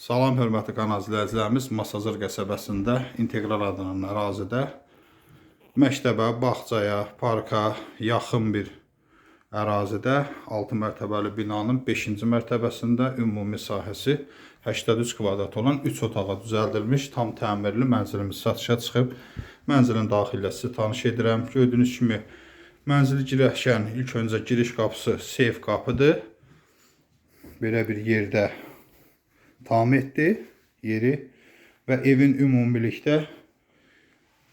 Salam hörmətli qanal izləyicilərimiz, Masazır qəsəbəsində integral adlanan ərazidə məktəbə, bağçaya, parka yaxın bir ərazidə 6 mərtəbəli binanın 5-ci mərtəbəsində ümumi sahəsi 83 kvadrat olan 3 otağa düzəldilmiş, tam təmirli mənzilimiz satışa çıxıb. Mənzilin daxili ilə sizi tanış edirəm. Gördüyünüz kimi mənzili girərkən ilk öncə giriş qapısı seyf qapıdır. Belə bir yerdə tam etdi yeri və evin ümumilikdə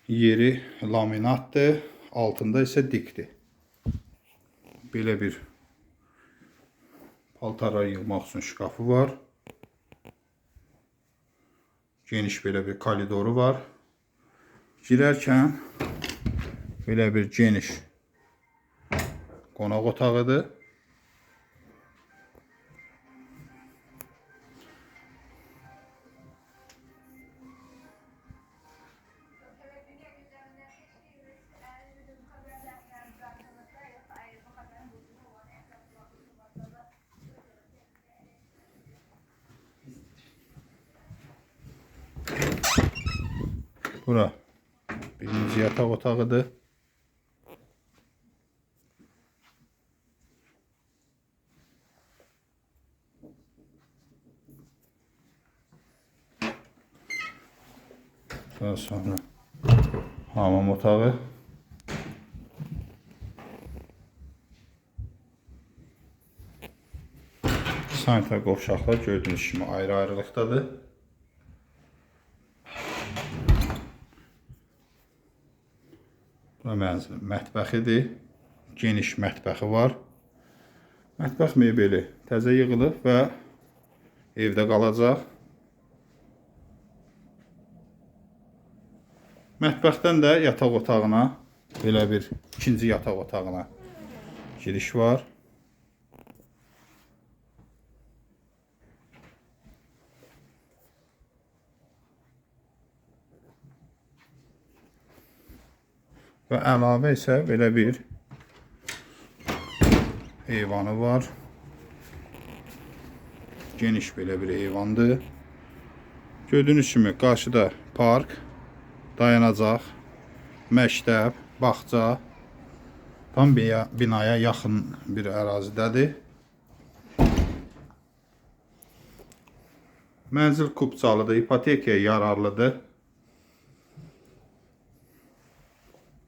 yeri laminatdır, altında isə dikdir. Belə bir paltarlar yığmaq üçün şkafı var. Geniş belə bir koridoru var. Girərkən belə bir geniş qonaq otağıdır. Bura birinci yataq otağıdır. Daha sonra hamam otağı. Sanitar qovşaqlar gördüyünüz kimi ayrı-ayrılıqdadır. Bura mənzilin mətbəxidir. Geniş mətbəxi var. Mətbəx mebeli təzə yığılıb və evdə qalacaq. Mətbəxdən də yataq otağına belə bir ikinci yataq otağına giriş var. Və əlavə isə belə bir eyvanı var. Geniş belə bir eyvandır. Gördüyünüz kimi qarşıda park, dayanacaq, məktəb, bağça tam bir binaya yaxın bir ərazidədir. Mənzil kubcalıdır, ipotekaya yararlıdır.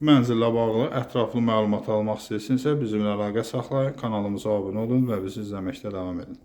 Mənzillə bağlı ətraflı məlumat almaq istəyirsinizsə bizimlə əlaqə saxlayın, kanalımıza abunə olun və bizi izləməkdə davam edin.